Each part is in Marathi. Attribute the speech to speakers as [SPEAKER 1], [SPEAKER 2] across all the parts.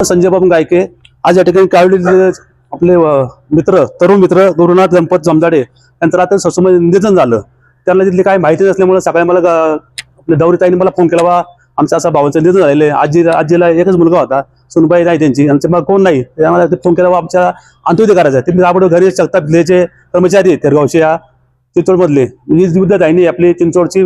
[SPEAKER 1] संजय बाबू गायके. आज या ठिकाणी कावडी आपले मित्र तरुण मित्र गुरुनाथ गणपत जमदाडे यांचं रात्री ससूमध्ये निधन झालं. त्यांना तिथली काही माहिती नसल्यामुळे सकाळी मला आपल्या दौरीताईने मला फोन केला बा आमच्या असा भावांचं निधन झालेलं आहे. आजी आजीला एकच मुलगा होता. सुनबाई नाही त्यांची. आमच्या मग कोण नाही? ते फोन केला बा आमच्या अंत्योदय करायचा ते मी आपण घरी शकता जिल्ह्याचे कर्मचारी आहेत तेरगावचे या चिंचोडमधले ही आपली चिंचोडची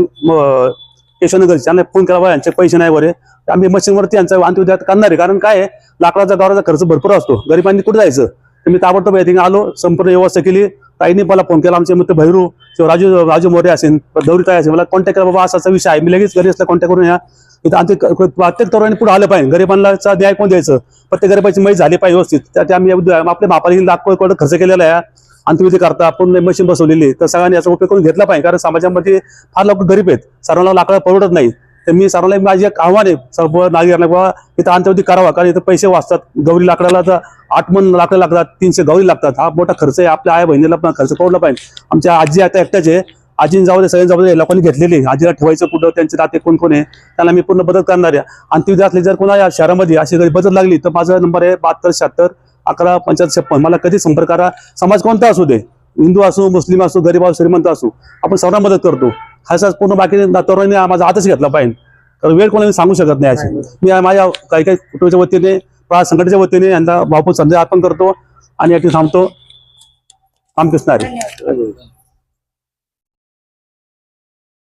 [SPEAKER 1] केशवनगरची. त्यांना फोन केला बा यांचे पैसे नाही बरे आम्ही मशीनवरती यांचा अंत्योदयात करणार आहे. कारण काय आहे, लाकडाचा गावराचा खर्च भरपूर असतो. गरिबांनी कुठे जायचं? तर मी ताबडतोब या ठिकाणी आलो संपूर्ण व्यवस्था केली. ताईने मला फोन केला आमचे मित्र भैरू किंवा राजू राजू मोरे असेल दौरी ताई असेल मला कॉन्टॅक्ट करा बाबा असा विषय आहे. मी लगेच घरी असला कॉन्टॅक्ट करून या. इथं आमचे प्रत्येक तरुणांनी पुढे आलं पाहिजे. गरिबांना न्याय कोण द्यायचं? प्रत्येक गरिबाची मैत झाली पाहिजे व्यवस्थित. त्या आम्ही आपल्या बापाला लाखो करोड खर्च केलेला आहे. अंत्यविधी करता आपण मशीन बसवलेली. तर सगळ्यांनी याचा उपयोग करून घेतला पाहिजे. कारण समाजामध्ये फार लोक गरीब आहेत. सर्वांना लाकडं परवडत नाही तर मी सर्वांना माझी एक आव्हान आहे. सर्व नागरिकांना बाबा इथं अंत्यवधी करावा कारण इथं पैसे वाचतात. गौरी लाकडाला तर आठ मन लाकडं लागतात तीनशे गौरी लागतात. हा मोठा खर्च आहे. आपल्या आई बहिणीला पण खर्च पडला पाहिजे. आमच्या आजी आता एकट्याच आहे. आजीन जाऊ दे सगळ्यांनी जबाबदारी लोकांनी घेतलेली आहे. आजीला ठेवायचं कुठं त्यांचे नाते कोण कोण आहे त्याला मी पूर्ण मदत करणार आहे. अंत्यविधी असले जर कोणा या शहरामध्ये अशी जरी बदल लागली तर माझा नंबर आहे बहात्तर शहात्तर अकरा पंच्याहत्तर छप्पन. मला कधी संपर्क करा. समाज कोणता असू दे. हिंदू असो मुस्लिम असो गरीब असू श्रीमंत असो आपण सर्वांना मदत करतो. खास पूर्ण बाकी तरुणांनी माझा हातच घेतला पाहिजे कारण वेळ कोणाला मी सांगू शकत नाही अशी. मी माझ्या काही काही कुटुंबाच्या वतीने प्राण संघटनेच्या वतीने यांना भाऊपूर संदेश अर्पण करतो आणि या ठिकाणी थांबतो. रामकृष्ण